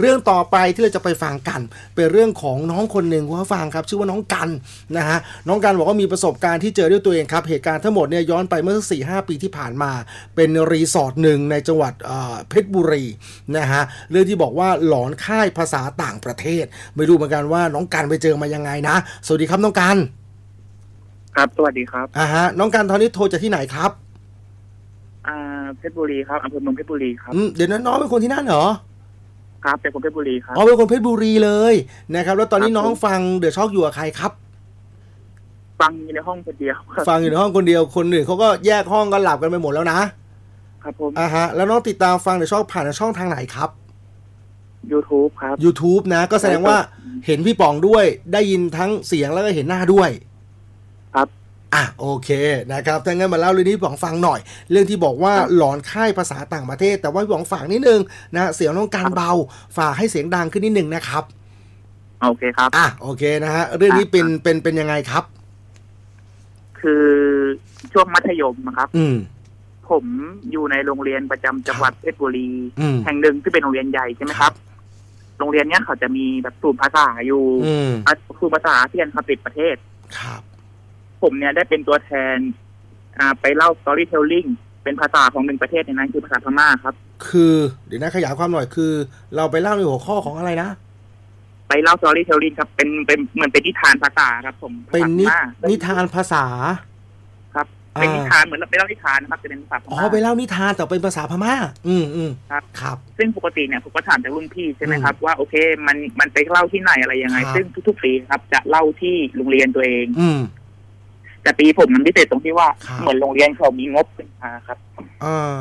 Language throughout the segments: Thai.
เรื่องต่อไปที่เราจะไปฟังกันเป็นเรื่องของน้องคนหนึ่งคุณผู้ฟังครับ ชื่อว่าน้องกันนะฮะน้องกันบอกว่ามีประสบการณ์ที่เจอด้วยตัวเองครับ เหตุการณ์ทั้งหมดเนี่ยย้อนไปเมื่อสักสี่ห้าปีที่ผ่านมา เป็นรีสอร์ทหนึ่งในจังหวัดเอ่อเพชรบุรีนะฮะเรื่องที่บอกว่าหลอนค่ายภาษาต่างประเทศ ไม่รู้เหมือนกันว่าน้องกันไปเจอมายังไงนะ สวัสดีครับน้องกัน ครับสวัสดีครับอ่าฮะน้องกันตอนนี้โทรจากที่ไหนครับอ่าเพชรบุรีครับอำเภอเมืองเพชรบุรีครับอืมเดี๋ยวนั้นน้องเป็นคนที่นั่นเหรอ ครับเป็นคนเพชรบุรีครับอ๋อเป็นคนเพชรบุรีเลยนะครับ แล้วตอนนี้ครับน้องผมฟังเดอะช็อกอยู่กับใครครับ ฟังอยู่ในห้องคนเดียวครับฟังอยู่ในห้องคนเดียวคนอื่นเขาก็แยกห้องกันหลับกันไปหมดแล้วนะครับผมอ่าฮะ แล้วน้องติดตามฟังเดอะช็อกผ่านทางช่องทางไหนครับ YouTube ครับ YouTube นะ ก็แสดงว่าเห็นพี่ป๋องด้วยได้ยินทั้งเสียงแล้วก็เห็นหน้าด้วยครับ อะโอเคนะครับถ้างั้นมาเล่าเรื่องนี้พี่ป๋องฟังหน่อย เรื่องที่บอกว่าครับหลอนค่ายภาษาต่างประเทศ แต่ว่าพี่ป๋องฝากนิดนึงนะเสียงน้องการเบาฝากให้เสียงดังขึ้นนิดนึงนะครับโอเคครับ อะโอเคนะฮะเรื่องนี้เป็นเป็นเป็นยังไงครับ คือช่วงมัธยมนะครับ อืมผมอยู่ในโรงเรียนประจำจังหวัดเพชรบุรีอืมแห่งหนึ่งที่เป็นโรงเรียนใหญ่ใช่ไหมครับ โรงเรียนเนี้ยเขาจะมีแบบศูนย์ภาษาอยู่อืมอะศูนย์ภาษาที่อันคติดประเทศครับ ผมเนี่ยได้เป็นตัวแทน อ่า ไปเล่า storytelling เป็นภาษาของหนึ่งประเทศในนั้นคือภาษาพม่าครับ คือเดี๋ยวนะขยายความหน่อยคือ เราไปเล่าในหัวข้อของอะไรนะไปเล่า storytelling ครับเป็นเป็นเหมือนเป็นนิทานภาษาครับ ผมเป็นนิภาษาพม่านิทานภาษา ครับอ่าเป็นนิทานเหมือนไปเล่านิทานนะครับจะเป็นภาษาพอ๋อม่าไปเล่านิทานแต่เป็นภาษาพม่า อืมอืมครับครับ ซึ่งปกติเนี่ยผมก็ถามจากรุ่นพี่ใช่ไหมครับว่าโอเค มันมันไปเล่าที่ไหนอะไรยังไงครับซึ่งทุกๆปีครับ จะเล่าที่โรงเรียนตัวเอง อืม แต่ปีผมมันพิเศษตรงที่ว่า ครับ เหมือนโรงเรียนเขามีงบขึ้นมาครับอ่า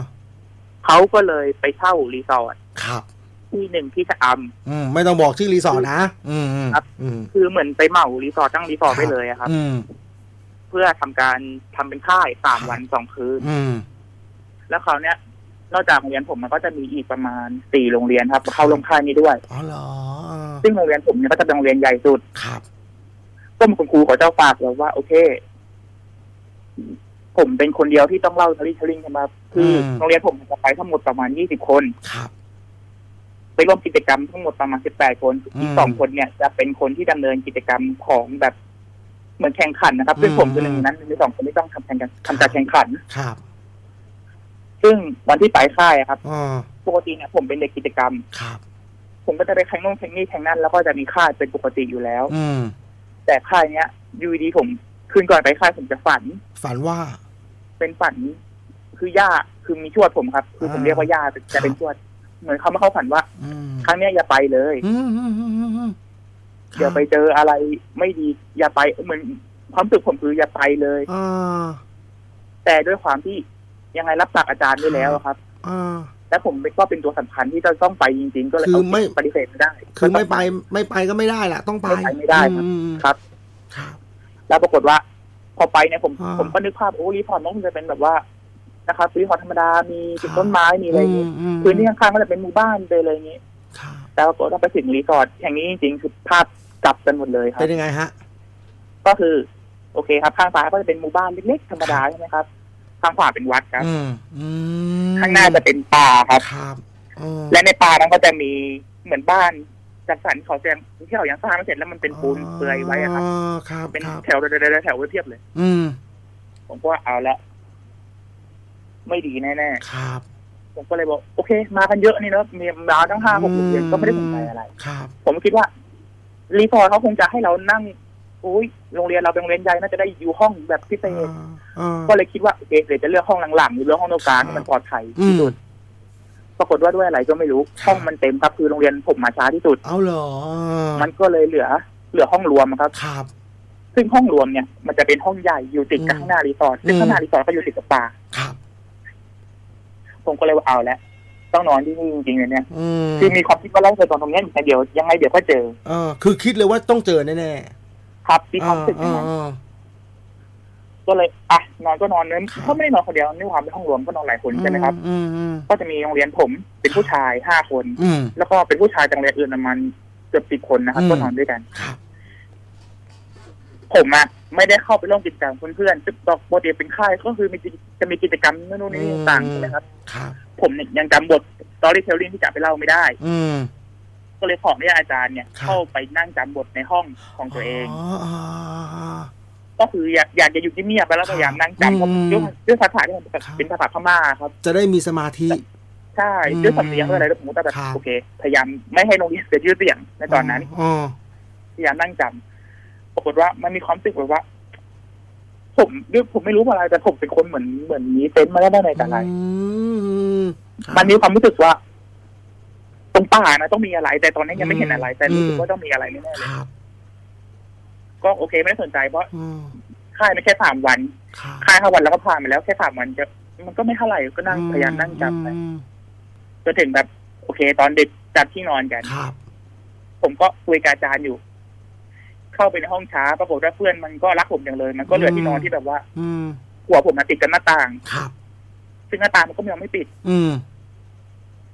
เขาก็เลยไปเช่ารีสอร์ทครับ ที่หนึ่งที่ชะออืมไม่ต้องบอกชื่อรีสอร์ทนะ อืมอืมครับ อืมำคือเหมือนไปเหมารีสอร์ทตั้งรีสอร์ทครับไปเลยอะครับ อืม เพื่อทำการทำเป็นค่ายสามครับ วันสองคืน อืม แล้วเขาวเนี้ยนอกจากโรงเรียนผมมันก็จะมีอีกประมาณสี่โรงเรียนครับ เข้าร่วมค่ายนี้ด้วย อ๋อเหรออ่าซึ่งโรงเรียนผมเนี่ยก็จะเป็นโรงเรียนใหญ่สุด ครับ ก็มีคุณครูเขาเจ้าฝากเราว่าโอเค ผมเป็นคนเดียวที่ต้องเล่าทาริทลิงใช่ไหมครับคืออมโรงเรียนผมจะไปทั้งหมดประมาณยี่สิบคนครับไปร่วมกิจกรรมทั้งหมดประมาณสิบแปดคนอืมอีกสองคนเนี่ยจะเป็นคนที่ดำเนินกิจกรรมของแบบเหมือนแข่งขันนะครับซึ่งอืมผมคือหนึ่งในนั้นมีสองคนที่ต้องทำแข่งกันทำการแข่งขันครับ ซึ่งวันที่ไปค่ายอะครับอ่าปกติเนี่ยผมเป็นเด็กกิจกรรมครับ ผมก็จะไปแข่งนู่นแข่งนี่แข่งนั่นแล้วก็จะมีค่ายเป็นปกติอยู่แล้ว อืมแต่ค่ายเนี้ยอยูดีๆผม คืนก่อนไปค่ายผมจะฝัน ฝันว่า เป็นฝัน คือย่าคือมีชวดผมครับ คือผมอ่าเรียกว่าย่าจะเป็นชวด เหมือนเขามาเข้าฝันว่าอืมครั้งเนี้ยอย่าไปเลยอืมอืมอืมอืมอืมเดี๋ยวไปเจออะไรไม่ดี อย่าไปเหมือนความรู้สึกผมคืออย่าไปเลยอ่าแต่ด้วยความที่ยังไงรับปากอาจารย์ด้วยแล้วครับอ่าและผมก็เป็นตัวสำคัญที่จะต้องไปจริง ๆ ก็เลยคือเอาไม่ปฏิเสธไม่ได้ คือไม่ก็ต้งไปไม่ไปก็ไม่ได้แหละต้องไปไม่ไปไม่ได้ครับอืมครับครับ แล้วปรากฏว่า พอไปเนี่ยผมอ่าผมก็นึกภาพโอ้รีพอร์ตมันคงจะเป็นแบบว่านะครับรีพอร์ตธรรมดามีติดต้นไม้มีอะไรอย่างนี้มพื้นที่ข้างๆก็จะเป็นหมู่บ้านไปเลยอย่างนี้ครับแต่ปรากฏว่าไปถึงรีสอร์ทแห่งนี้จริงๆคือภาพกลับกันหมดเลยครับเป็นยังไงฮะ ก็คือ โอเคครับ ข้างซ้ายก็จะเป็นหมู่บ้านเล็กๆธรรมดาใช่ไหมครับข้างขวาเป็นวัดครับอืมอืมข้างหน้าจะเป็นป่าครับครับอืมและในป่านั้นก็จะมีเหมือนบ้าน จัดสรรเขาแจงที่เขายังสร้างไม่เสร็จแล้วมันเป็นปูนเปลือยไว้อะครับอ๋อครับเป็นครับแถวๆๆๆแถวไว้เพียบเลย อืม ผมก็ว่าเอาละไม่ดีแน่ครับๆผมก็เลยบอกโอเค มากันเยอะนี่เนอะมีมาตั้งห้าหกโรงเรียนก็ไม่ได้สนใจอะไรครับ ผมคิดว่า รีพอร์ตเขาคงจะให้เรานั่งอุ้ยโรงเรียนเราเป็นโรงเรียนใหญ่น่าจะได้อยู่ห้องแบบพิเศษอ่าก็เลยคิดว่าโอเคเดี๋ยวจะเลือกห้องหลังๆหรือเลือกห้องตรงกลางที่มันปลอดภัยอืที่มสุด ปรากฏว่าด้วยอะไรก็ไม่รู้ครับห้องมันเต็มครับคือโรงเรียนผมมาช้าที่สุดเอาเหรอ มันก็เลยเหลือ เหลือห้องรวมครับครับ ซึ่งห้องรวมเนี่ย มันจะเป็นห้องใหญ่อยู่ติดกับอืมข้างหน้ารีสอร์ทซึ่งอืมข้างหน้ารีสอร์ทก็อยู่ติดกับป่าครับ ผมก็เลยว่าเอาแล้วต้องนอนที่นี่จริงๆเลยเนี่ยอืมคือมีความคิดว่าเราเคยตอนตรงเนี้ยแต่เดี๋ยวยังไงเดี๋ยวก็เจอเออคือคิดเลยว่าต้องเจอแน่ครับมีๆความรู้สึกอย่างนั้นอ่า ก็เลยอะนอนก็นอนเนั้นครับก็ไม่ได้นอนคนเดียวด้วยความเป็นห้องรวมก็นอนหลายคนใช่ไหมครับอืมอืมก็จะมีโรงเรียนผมเป็นผู้ชายห้าคนอืมแล้วก็เป็นผู้ชายจากโรงเรียนอื่นประมาณเกือบสิบคนนะครับอืมก็นอนด้วยกันครับผมอะไม่ได้เข้าไปร่วมกิจกรรมกับเพื่อนๆซึ่งปกติเป็นค่ายก็คือมีกิจจะมีกิจกรรมนู่นนี่ต่างๆใช่ไหมครับครับผมเนี่ยยังจำบท storytelling ที่จะไปเล่าไม่ได้ อืมก็เลยขออนุญาตอาจารย์เนี่ยครับเข้าไปนั่งจำบทในห้องของตัวเองอ๋ออ๋ออ๋อ ก็คืออยากอยากจะอยู่เงียบๆไปแล้วครับพยายามนั่งจำเพราะอืมด้วยด้วยภาษาที่มันครับเป็นภาษาพม่าครับ จะได้มีสมาธิใช่อืมด้วยสำเนียงด้วยอะไรด้วยผมก็แบบครับโอเค พยายามไม่ให้โรงเรียนเสียชื่อเสียงในตอนนั้นอ๋อพยายามนั่งจำปรากฏว่ามันมีความรู้สึกแบบว่า ผมด้วยผมไม่รู้อะไรแต่ผมเป็นคนเหมือนเหมือนมีเซนส์มาแล้วได้ในแต่ไรอืมครับมันมีความรู้สึกว่าตรงป่านะต้องมีอะไร แต่ตอนนี้ยังไม่เห็นอะไร แต่รู้สึกอืมว่าต้องมีอะไรแน่ๆคเลยรับ ก็โอเคไม่ได้สนใจเพราะอืมค่ายมันแค่สามวันครับค่ายห้าวันแล้วก็ผ่านไปแล้วแค่สามวันจะมันก็ไม่เท่าไหร่ก็นั่งพยายามนั่งจำไปอืมจนถึงแบบ โอเค ตอนเด็กจัดที่นอนกันครับผมก็คุยกับอาจารย์อยู่ เข้าไปในห้องช้าปรากฏว่าเพื่อนมันก็รักผมอย่างเลย มันก็เหลือที่นอนที่แบบว่า อืมหัวผมมาติดกันหน้าต่างครับ ซึ่งหน้าต่างมันก็ยังไม่ปิด อืม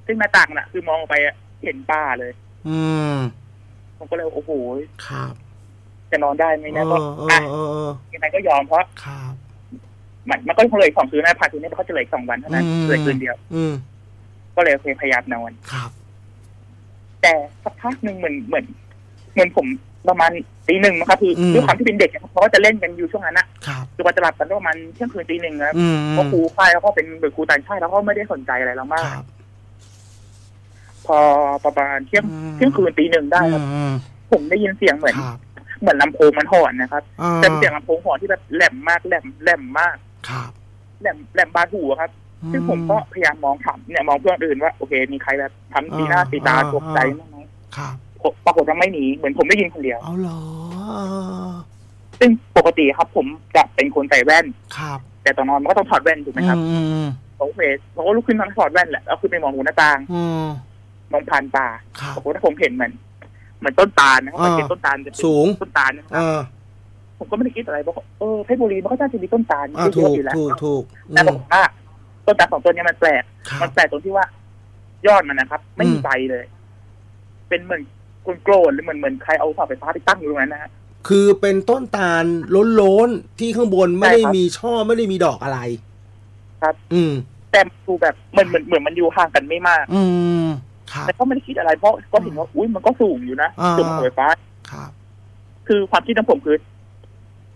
ซึ่งหน้าต่างน่ะ คือมองออกไปอะเห็นป่าเลย อืมผมก็เลยโอ้โหครับ จะนอนได้ไหมเอนะอก็เออะอเออเออยังไงก็ยอมเพราะครับมันมันก็คงเหลยสองคืนนะผ่านคืนนี้เขาจะเหลยสองวันเท่านั้นอืมเหลยคืนเดียว อืมก็เลยโอเคพยายามนอนครับ แต่สักพักหนึ่งเหมือนเหมือนเหมือนผมประมาณตีหนึ่งนะครับคือด้วยความที่เป็นเด็กเขาก็จะเล่นกันอยู่ช่วงนั้นนะครับจนกว่าจะหลับกันก็ประมาณเที่ยงคืนตีหนึ่งนะครับอืมเพราะครูค่ายแล้วก็เป็นเด็กครูต่างชาติแล้วก็ไม่ได้สนใจอะไรเรามากครับพอประมาณเที่ยงอืมเที่ยงคืนตีหนึ่งได้ครับอืมผมได้ยินเสียงเหมือนครับ เหมือนลำโพงมันหอนนะครับอ่าแต่เป็นเสียงลำโพงหอนที่แบบแหลมมากแหลมแหลมมากครับแหลมแหลมบาดหูอะครับ ซึ่งผมก็พยายามมองถามเนี่ยมองเพื่อนอื่นว่าโอเค มีใครแบบทำสีหน้าสีตาตกใจบ้างไหมครับปรากฏว่าไม่หนีเหมือนผมได้ยินคนเดียว เอาเหรอซึ่งปกติครับผมจะเป็นคนใส่แว่น ครับแต่ตอนนอนมันก็ต้องถอดแว่นถูกไหมครับอืมอืมผมเฟสผมก็ลุกขึ้นมาถอดแว่นแหละแล้วขึ้นไปมองบนหน้าต่าง อืมมองผ่านป่าครับปรากฏว่าผมเห็นเหมือน เหมือนต้นตาลนะครับอ่ามันเป็นต้นตาลจะเป็นสูงต้นตาลนะครับเออผมก็ไม่ได้คิดอะไรบอกว่าเออเพชรบุรีมันก็น่าจะมีต้นตาลอ่าเยถูอะกๆอยู่แล้วถูกถูกแต่บอกว่าต้นตาลสองต้นเนี้มันแปลกครัมับนแปลกตรงที่ว่ายอดมันนะครับ ไม่มีอืมใบเลย เป็นเหมือนโกลนๆหรือเหมือนเหมือนใครเอาเสาไฟฟ้าไปตั้งอยู่ตรงนั้นนะฮะคือเป็นต้นตาลล้นๆที่ข้างบนไม่ได้ใช่ครับมีช่อไม่ได้มีดอกอะไร ครับ อืมแต่ดูแบบเหมือนเหมือนเหมือนมันอยู่ห่างกันไม่มาก อืมครับ แต่ก็ไม่ได้คิดอะไรเพราะก็เห็นว่าอุ้ยมันก็สูงอยู่นะอ่าสูงกว่าเสาไฟฟ้าครับ คือความคิดของผมคือ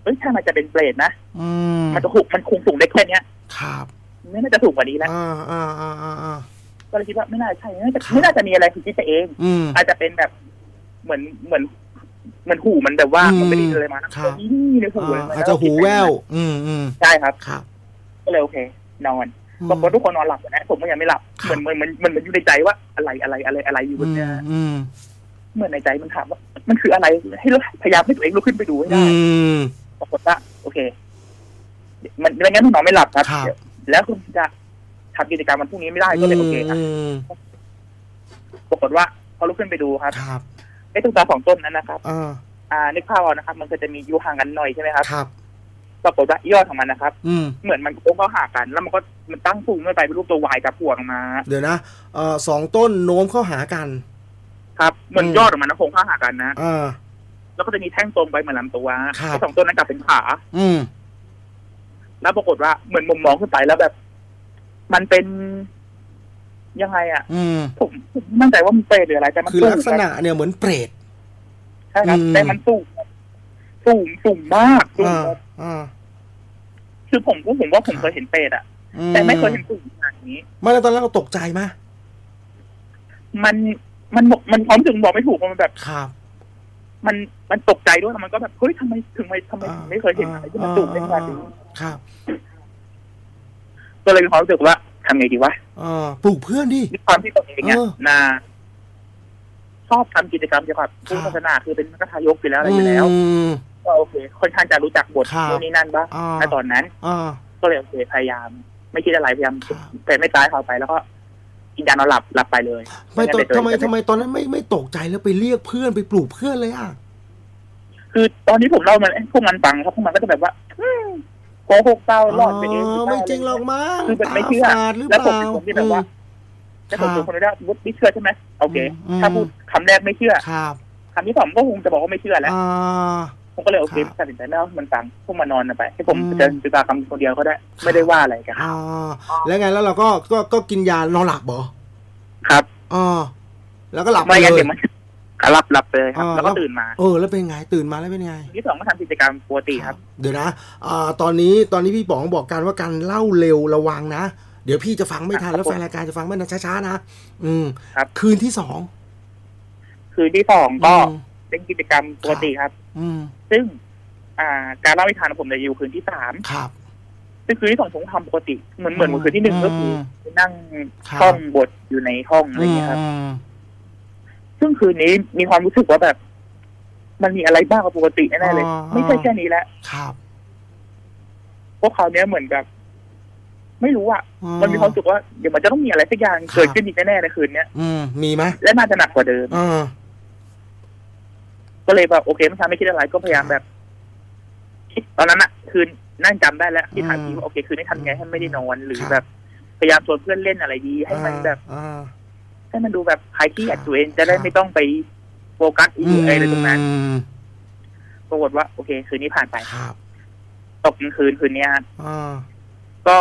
เอ้ยถ้ามันจะเป็นเปรตนะอืมมันจะถูกมันคงสูงได้แค่เนี้ยครับไม่น่าจะถูกกว่านี้แล้วอ่าอ่าอ่าอ่าอ่าก็เลยคิดว่าไม่น่าใช่น่าจะครับไม่น่าจะมีอะไรคือคิดไปเองอืมอาจจะเป็นแบบเหมือนเหมือนเหมือนหูมันแบบว่าอืมมันไม่ได้ยินอะไรมานะครับนี่ในหูเลยอ่าอาจจะหูแว่วอืมอืมใช่ครับครับ ก็เลยโอเค นอน ปรากฏทุกคนนอนหลับหมดนะผมก็ยังไม่หลับครับเหมือนเหมือนเหมือนเหมือนอยู่ในใจว่าอะไรอะไรอะไรอะไรอยู่บอืนมเนี้ยอืมเหมือนในใจมันถามว่า มันคืออะไรให้เราพยายามให้ตัวเองลุกขึ้นไปดูให้อืได้มปรากฏว่าโอเค มันไม่งั้นนอนไม่หลับครับครับเดี๋ยวแล้วคุณจะทำกิจกรรมวันพรุ่งนี้ไม่ได้ก็เลยโอเคครับมปรากฏว่าพอลุกขึ้นไปดูครับครับไอ้ตุ๊กตาสองต้นนั้นนะครับอ่าอ่านึกภาพเอานะครับ มันก็จะมีอยู่ห่างกันหน่อยใช่ไหมครับครับ ปรากฏว่ายอดของมันนะครับ อืมเหมือนมันโค้งเข้าหากัน แล้วมันก็มันตั้งสูงขึ้นไปเป็นรูปตัววายกับพวงมา เดี๋ยวนะเอ่อสองต้นโน้มเข้าหากัน ครับเหมือนอืม ยอดของมันนะโค้งเข้าหากันนะอ่า แล้วก็จะมีแท่งตรงไปเหมือนลำตัวครับ ไอ้สองต้นนั้นกลับเป็นขา อืม แล้วปรากฏว่าเหมือนมุมมองขึ้นไปแล้วแบบ มันเป็นยังไงอะอืม ผมผมไม่มั่นใจว่ามันเปรตหรืออะไรแต่มันคือสูงลักษณะเนี่ยเหมือนเปรต ใช่ครับอืม แต่มันสูง สูงสูงมากสูงอ่าแบบอ่าคือผมก็ผมว่าผมครับเคยเห็นเปรตอะแต่ไม่เคยเห็นสูงขนาดนี้ไม่แล้วตอนแรกเราตกใจไหมมันมันบอกมันพร้อมถึงบอกไม่ถูกว่ามันแบบครับ มันมันตกใจด้วยแล้วมันก็แบบเฮ้ยทำไมถึงไม่ทำไมถึงไม่เคยเห็นอะไรที่มันสูงได้ขนาดนี้ครับ ก็เลยมีความรู้สึกว่าทำไงดีวะอ่าปลูกเพื่อนดิด้วยความที่ตัวเองเนี่ยเออนาชอบทำกิจกรรมเกี่ยวกับผู้ครับศาสนาคือเป็นมัคทายกอยู่แล้วอะไรอยู่แล้วอืม ก็โอเคค่อนข้างจะรู้จักบทครับนู่นนี่นั่นบ้างอ่าในตอนนั้นอ่าก็เลยโอเคพยายาม ไม่คิดอะไรพยายามครับแต่ไม่ตายเข้าไปแล้วก็กินยานอนหลับหลับไปเลยไม่ตอนงั้นเดี๋ยวทำไมจะทำไมตอนนั้นไม่ไม่ตกใจแล้วไปเรียกเพื่อนไปปลูกเพื่อนเลยอะคือตอนนี้ผมเล่ามันให้พวกมันฟังครับพวกมันก็จะแบบว่าอืมโกหกเต้าหลอดไปเองอ๋อไม่จริงหรอกมั้งคือแบบไม่ตาเชื่อฝาดหรือแล้วเปผมล่าเป็นคนที่แบบว่าแต่ผมเป็นคนที่ว่าวุฒิไม่เชื่อใช่ไหมโอเคอืมถ้าพูดคำแรกไม่เชื่อครับคำที่สองก็คงจะบอกว่าไม่เชื่อแล้วอ่า ผมก็เลยโอเคครับตัดสินใจไม่เอาให้มันฟังพวกมันนอนไปให้ผมอืมเจอจิตาคำคนเดียวก็ได้ ไม่ได้ว่าอะไรกันอ่าแล้วไงแล้วเราก็ก็ก็กินยานอนหลับเหรอครับอ๋อแล้วก็หลับไปไม่งั้นเลเดี๋ยยวมันหลับหลับไปเลยครับแล้วก็ตื่นมาเออแล้วเป็นไงตื่นมาแล้วเป็นไงที่สองก็ทำกิจกรรมปกติครับ เดี๋ยวนะอ่าตอนนี้ตอนนี้พี่ป๋องบอกกันว่าการเล่าเร็วระวังนะเดี๋ยวพี่จะฟังไม่ทันแล้วแฟนรายการจะฟังไม่ทันช้าๆนะอืมครับ คืนที่สองคืนที่สองก็อืมเป็นกิจกรรมปกติครับอืม ซึ่ง อ่า การเล่านิทานของผมจะอยู่คืนที่สามครับซึ่งคืนที่สองผมทำปกติ เหมือนเหมือนเหมือนคืนที่หนึ่งก็คือไปนั่งครับท่องบทอยู่ในห้องอะไรอย่างเงี้ยครับอืมซึ่งคืนนี้มีความรู้สึกว่าแบบ มันมีอะไรบ้างกว่าปกติแน่ๆเลยอ่าไม่ใช่แค่นี้แหละครับเพราะคราวเนี้ยเหมือนแบบ ไม่รู้อะอืมันมีความรู้สึกว่าเดี๋ยวมันจะต้องมีอะไรสักอย่างครับเกิดขึ้นอีกแน่ๆในคืนเนี้ย อืมมีไหมและน่าจะหนักกว่าเดิมอ่า ก็เลยแบบโอเคไม่ทำไม่คิดอะไรก็พยายามแบบคิดตอนนั้นอะคืนนั่งจำได้แล้วที่ถามพี่ว่าโอเค คืนนี้ทำไงให้ไม่ได้นอนหรือแบบพยายามชวนเพื่อนเล่นอะไรดี ให้มันแบบอ่าให้มันดูแบบคลายเครียดตัวเองจะได้ครับไม่ต้องไปโฟกัสอีกอะไรตรงนั้นอืมปรากฏว่า โอเค คืนนี้ผ่านไปครับตกกลางคืนคืนเนี้ยอ่าก็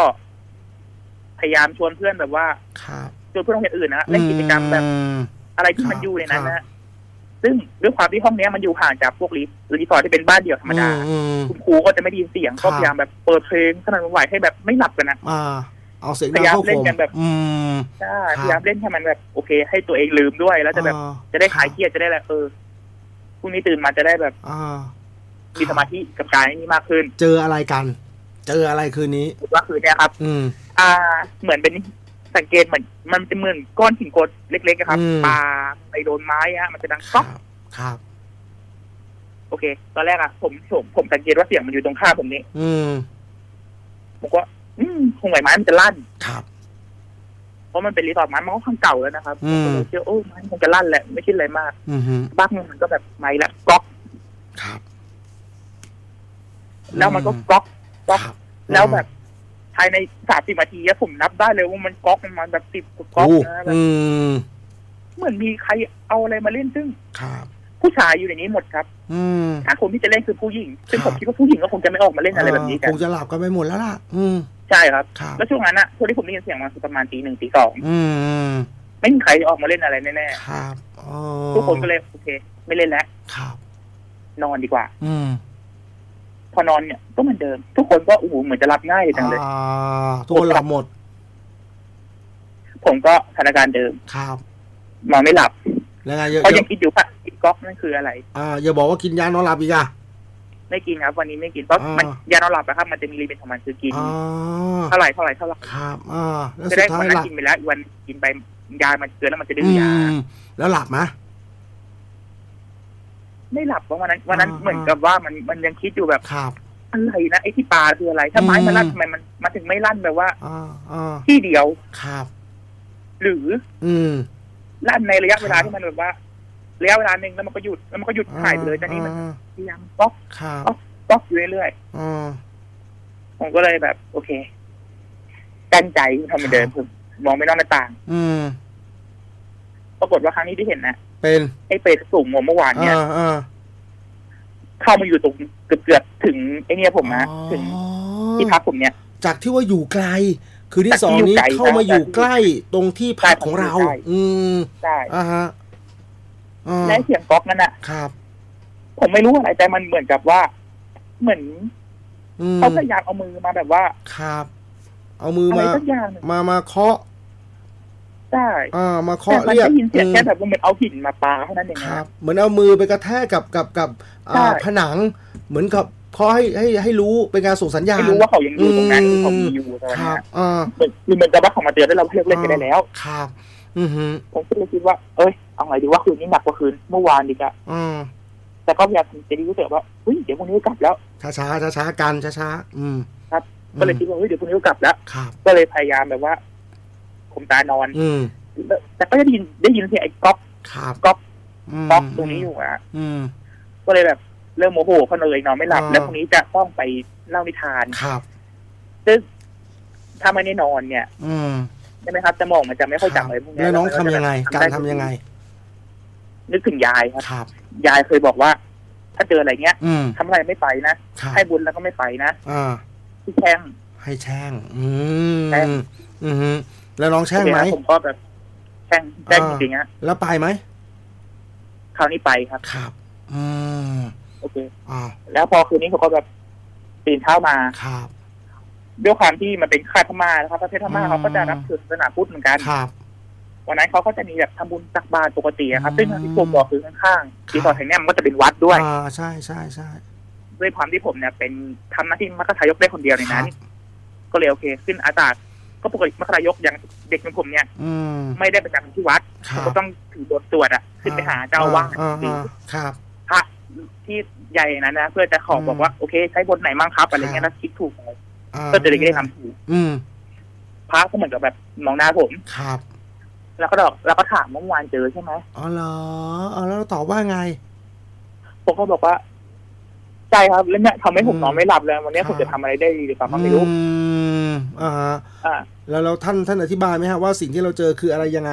พยายามชวนเพื่อนแบบว่าครับชวนเพื่อนโรงเรียนอื่นนะเล่นกิจกรรมแบบอืมอะไรที่มันอยู่ในนั้นนะ ซึ่งด้วยความที่ห้องเนี้ยมันอยู่ห่างจากพวกรีหรือรีสอร์ทที่เป็นบ้านเดี่ยวธรรมดา อืม คุณครูก็จะไม่ได้ยินเสียง ครัก็บพยายามแบบเปิดเพลงขนาดไหวให้แบบไม่หลับกันนะ อ่า เอาเสียงพดังยายามเข้าเล่คนมกันแบบ อืม ใช่ครับ พยายามเล่นให้มันแบบโอเค ให้ตัวเองลืมด้วยแล้วจะแบบ อ่าจะได้คลายเครียดจะได้แบบเออพรุ่งนี้ตื่นมาจะได้แบบอ่ามีสมาธิกับการนี้มากขึ้นเจออะไรกัน เจออะไรคืนนี้ ก็คือเนี่ยครับ อืม อ่า เหมือนเป็นสังเกตเหมือนมันจะเหมือนก้อนหินกรดเล็กๆอะครับอืม ปลาไป โดนไม้อะมันจะดังคก๊รัอกบครับ โอเค ตอนแรกอะผมผมผมสังเกตว่าเสียงมันอยู่ตรงข้ามผมนี่อืมผมก็อืมคงไหวไม้มันจะลั่นครับเพราะมันเป็นรีสอร์ทไม้มันก็ค่อนข้างเก่าแล้วนะครับอืมก็เลยเชื่อโอ้ไม้มันคงจะลั่นแหละไม่คิดอะไรมากอืมฮึบักมันก็แบบไม้ละก๊อกครับ แล้วมันก็ก๊อกก๊อกครับแล้วแบบภายในสามสิบนาทีอะผมนับได้เลยว่ามันก๊อกประมาณแบบสิบกว่าก๊อกโอ้นะแบบอืม เหมือนมีใครเอาอะไรมาเล่นซึ่งครับ ผู้ชายอยู่ในนี้หมดครับ อืมถ้าคนที่จะเล่นคือผู้หญิง ซึ่งครัผบมคิดว่าผู้หญิงก็คงจะไม่ออกมาเล่นอะไรแบบนี้กัคนงจะหลับกันไปหมดแล้วล่ะ อืมใช่ครับครับ แล้วช่วงนั้นอะช่วงที่ผมได้ยินเสียงมาคือประมาณตีหนึ่งตีสองอืมไม่มีใครออกมาเล่นอะไรแน่ครับอ๋อๆทุกคนก็เลยโอเค ไม่เล่นแล้วครับ นอนดีกว่า อืมพอนอนเนี่ยก็เหมือนเดิม ทุกคนก็โอ้โหเหมือนจะรับง่ายจังเลยอ่าทุกคนหลับหมด ผมก็สถานการณ์เดิมครับ นอนไม่หลับแล้วไงอย่าเพราะอยัย่างคิดอยู่ว่ากินก๊อกนั่นคืออะไร อ่าอย่าบอกว่ากินยานอนหลับอีกอะไม่กินครับ วันนี้ไม่กินเพราะอ่ามัมันยานอนหลับนะครับ มันจะมีลิมิตของมันคือกินอ๋อเท่าไหร่เท่าไหร่เท่าไหร่ครับอ่าแล้วจะสุได้ดท้าวัยนนั้หลันบกินไปแล้วอีกวันกินไปยามันเกินแล้วมันจะดื้อือยามแล้วหลับไหมไม่หลับเพราะวันนั้นวันนั้นอ่าเหมือนกับว่ามันมันยังคิดอยู่แบบครับอะไรนะไอ้ที่ปลาคืออะไร ถ้าไม้อืมมันลั่นทำไมมันมาถึงไม่ลั่นแบบว่าอ่าอ่าที่เดียวครับ หรือ อืม ลั่นในระยะเวลาครับที่มันแบบว่าระยะเวลาหนึ่งแล้วมันก็หยุดแล้วมันก็หยุดหายไปเลยแต่นี่มันอ่าพยายามก๊อกครับก๊อกอยู่เรื่อยอ่าๆผมก็เลยแบบ โอเคตั้งใจทำเหมือนเดิมคือมองไม่นอกหน้าต่างอืมปรากฏว่าครั้งนี้ที่เห็นนะเป็นไอ้เป็ดสูงหัวเมื่อวานเนี่ยอ่าอ่าเข้ามาอยู่ตรงเกือบเกือบๆถึงไอ้เนี่ยผมนะถึงอ๋อที่พักผมเนี่ย จากที่ว่าอยู่ไกล คือที่จากสองที่อยู่นี้ไกลเข้ามาอยู่จากที่ใกล้ตรงที่พักของเราใช่อืมได้อ่าฮะอ่าและเสียงก๊อกนั่นน่ะครับ ผมไม่รู้อะไรแต่มันเหมือนกับว่า เหมือนอืมเขาพยายามเอามือมาแบบว่า ครับ เอามืออะไรมาสักอย่างหนึ่งมามาเคาะได้อ่ามาแต่เคาะมันเรียกได้ยินเสียงอืมแค่แบบว่าเหมือนเอาหินมาปาเท่านั้นเองคนะรับ เหมือนเอามือไปกระแทกกับกับกับอ่าใช่ผนัง เหมือนกับ เคาะให้ให้ให้รู้เป็นการส่งสัญญาณไม่รู้ว่าเขายังอยู่ตรงนั้นหรือเขาอืมมีอยู่ตอนคนี้รับอ่าเหมือนคือเหมันจะว่าเขามาเตือนให้เราเลิกเล่นกันได้แล้ว ครับ อือฮึผมก็เลยคิดว่า เอ้ยเอาไงดีว่าคืนนี้หนักกว่าคืนเมื่อวานดีกว่าอ่าแต่ก็พยายามจะดีรู้สึกว่าเฮ้ยเดี๋ยวพรุ่งนี้ก็กลับแล้วช้าช้าช้าช้าๆกันช้าช้าๆอืมครับ ก็เลยคิดว่าเฮ้ยเดี๋ยวพรุ่งนี้ก็กลับแล้วครับก็เลยพยายามแบบว่าผมตานอน อืมแต่ก็ได้ยินได้ยินเสียงไอ้ก๊อกครับก๊อกมก๊อกตรงนี้อยู่อะอืมก็เลยแบบ เริ่มโมโหเพราะเลยนอนไม่หลับอ่าแล้วพรุ่งนี้จะต้องไปเล่านิทานครับซึ่งถ้าไม่ได้นอนเนี่ย อืมใช่ไหมครับสมองมันจะไม่ค่อยจำอะไรพวกเนี้ยแล้วน้องทำยังไงทำการได้ทำยังไง นึกถึงยายครับครับ ยายเคยบอกว่า ถ้าเจออะไรเงี้ยอืมทำอะไรไม่ไปนะครับให้บุญแล้วก็ไม่ไปนะอ่าที่แช่งให้แช่ง อืมแช่งอืมแล้วน้องแช่งไหมผมก็แบบแช่งแช่งอ่าจริงๆฮะแล้วไปไหมคราวนี้ไปครับ ครับ อืม โอเค อ่า แล้วพอคืนนี้ผมก็แบบตื่นเช้ามาครับ ด้วยความที่มันเป็นค่ายพม่านะครับประเทศพม่าอืมเขาก็จะรับถือศาสนาพุทธเหมือนกันครับ วันนั้นเขาก็จะมีแบบทำบุญตักบาตรปกติอะครับอืมซึ่งที่ผมบอกคือข้างๆรีสอร์ทแห่งเนี้ยมันก็จะเป็นวัดด้วย อ่า ใช่ใช่ใช่ ด้วยความที่ผมเนี่ยเป็นทำหน้าที่มัคคทายกได้คนเดียวในนั้นก็เลยโอเค ขึ้นอาตาก็ปกติมัคคทายกอย่างเด็กของผมเนี่ย อืม ไม่ได้ประจำที่วัดครัผมบ ก็ต้องถือบทสวดอะขึ้นไปหาเจ้าอาวาสอ่หรืออ่าครับพระ ที่ใหญ่นั้นนะ เพื่อจะขออืมบอกว่าโอเคใช้บทไหนมั่งครับอะไรเงี้ยครับแล้วคิดถูกไหมอ่าก็จะได้ทำถูกอืมพระก็เหมือนกับแบบมองหน้าผมครับ แล้วก็บอกแล้วก็ถามว่าเมื่อวานเจอใช่ไหมอ๋อเหรออ๋อแล้วเราตอบว่าไงผมก็บอกว่าใช่ครับแล้วเนี่ยทำให้ผมอืมนอนไม่หลับเลยวันนี้ครับผมจะทำอะไรได้ดีหรือเปล่าก็ไม่รู้อืมอ่าฮะอ่าแล้วเราท่านท่านอธิบายไหมฮะว่าสิ่งที่เราเจอคืออะไรยังไง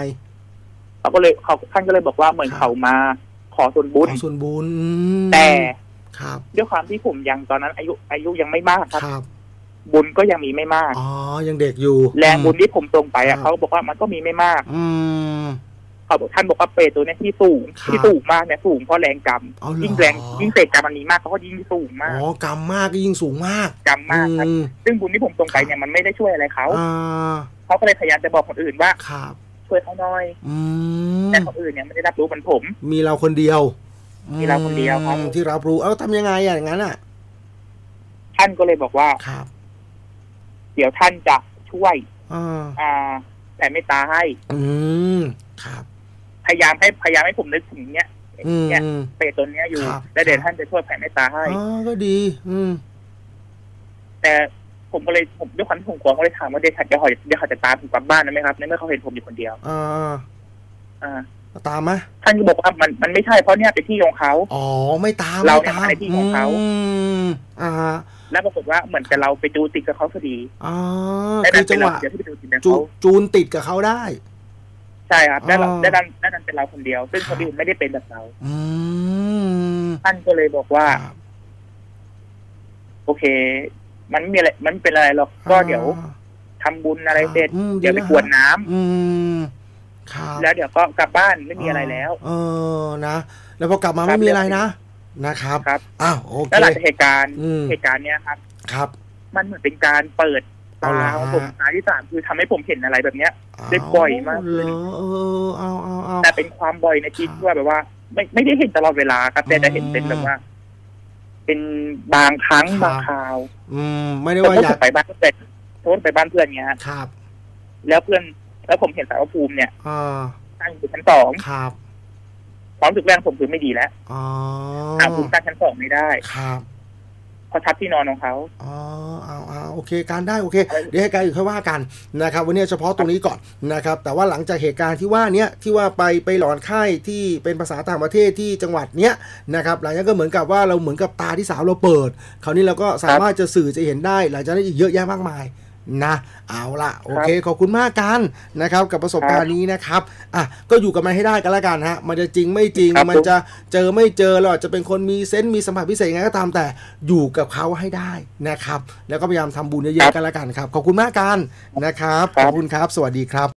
เขาก็เลยเขาท่านก็เลยบอกว่าเหมือนครับเขามา ขอส่วนบุญขอส่วนบุญอืมแต่ครับ ด้วยความที่ผมยังตอนนั้น อายุอายุยังไม่มากครับครับบุญก็ยังมีไม่มากอ๋อยังเด็กอยู่ แรงบุญที่ผมตรงไปครัอะบเขาบอกว่ามันก็มีไม่มาก อืมเขาบอกท่านบอกว่าเปรตตัวเนี้ยที่สูงครับที่สูงมากเนี่ยสูงเพราะแรงกรรมอ๋อเหรอยิ่งแรงยิ่งเศษกรรมมันมีมากเขาก็ยิ่งสูงมากอ๋อกรรมมากก็ยิ่งสูงมากกรรมมากครับอืมซึ่งบุญที่ผมตรงไปเนี่ยมันไม่ได้ช่วยอะไรเขาอ่าเขาก็เลยพยายามจะบอกคนอื่นว่าครับ ช่วยเขาหน่อยอืมแต่คนอื่นเนี่ยไม่ได้รับรู้เหมือนผม มีเราคนเดียว มีเราคนเดียวครับอืมที่รับรู้ เอ้าทำยังไงอะอย่างนั้นอะ ท่านก็เลยบอกว่าครับ เดี๋ยวท่านจะช่วยอ่าอ่าแต่เมตตาให้ อืมครับ พยายามให้พยายามให้ผมนึกถึงเนี้ยอืมเนี่ยเปรตตัวเนี้ยอยู่ครับและเดี๋ยวท่านจะช่วยแผ่เมตตาให้อ๋อก็ดี อืม แต่ ผมก็เลยผมด้วยความที่ผมกลัวก็เลยถามว่าเดี๋ยวเขาจะหอยเดี๋ยวเขาจะตามผมกลับบ้านนะไหมครับในเมื่อเขาเห็นผมอยู่คนเดียว อ่าอ่าตามไหมท่านก็บอกว่ามันมันไม่ใช่เพราะเนี่ยเป็นที่ของเขาอ๋อไม่ตามเราไม่เนี่ยตามมาในที่ของเขาอืมอ่า แล้วปรากฏว่าเหมือนกับเราไปจูติดกับเขาพอดีอ๋อและคืดัอนจัเป็นงหเราวะเดียวที่ไปจูติดกับจูเขาจูนติดกับเขาได้ใช่ครับและเราอ๋อและดันและดันเป็นเราคนเดียว ซึ่งครัคบนอื่นไม่ได้เป็นแบบเราอืมท่านก็เลยบอกว่าครับโอเค มันไม่มีอะไรมันไม่เป็นอะไรหรอกก็เดี๋ยวทำบุญอะไรเสร็จอืมเดี๋ยวไปแล้กรวดน้ำอืมครับแล้วเดี๋ยวก็กลับบ้านไม่มีอะไรแล้ว เออนะแล้วพอกลับมาครัไม่บมีอะไรนะนะครับครับอ้าวโอเคแล้วหลังจากเหตุการณ์อืมเหตุการณ์เนี้ยครับ ครับ มันเหมือนเป็นการเปิดตาเอาล่ะของผมตาที่สามคือทำให้ผมเห็นอะไรแบบเนี้ยได้บ่อยมากเหรอเออเอาเอาเอาแต่เป็นความบ่อยในชีวิตครับที่ว่าแบบว่า ไม่ไม่ได้เห็นตลอดเวลาครับแต่จะเห็นเป็นแบบว่า เป็นบางครั้งครับบางคราว อืม ไม่ได้สมว่ามติอยาผกมไปบ้านเพื่อนสมมติไปบ้านเพื่อนเงี้ยฮะครับ แล้วเพื่อน แล้วผมเห็นสารพระภูมิเนี่ยอ่าตั้งอยู่ชั้นสองครับความรู้สึกแรกผมคือไม่ดีแล้วอ๋อสารพระภูมิตั้งชั้นสองไม่ได้ ครับเขาทับที่นอนของเขาอ๋อเอา เอาโอเคการได้โอเค เดี๋ยวให้การอยู่ค่อยว่ากันนะครับวันนี้เฉพาะตรงนี้ก่อนนะครับแต่ว่าหลังจากเหตุการณ์ที่ว่าเนี้ยที่ว่าไปไปหลอนไข้ที่เป็นภาษาต่างประเทศที่จังหวัดเนี้ยนะครับหลังจากนั้นก็เหมือนกับว่าเราเหมือนกับตาที่สาวเราเปิด คราวนี้เราก็สามารถจะสื่อจะเห็นได้ หลังจากนั้นอีกเยอะแยะมากมาย นะ เอาละโอเค ขอบคุณมากกันนะครับ กับประสบการณ์นี้นะครับอะก็อยู่กับมันให้ได้กันละกันฮะมันจะจริงไม่จริงครับมันจะเจอไม่เจอเราอาจจะเป็นคนมีเซนต์มีสัมผัสพิเศษยังไงก็ตามแต่อยู่กับเขาให้ได้นะครับ แล้วก็พยายามทำบุญเยอะๆกันละกันครับ ขอบคุณมากกันนะครับขอบคุณครับ สวัสดีครับ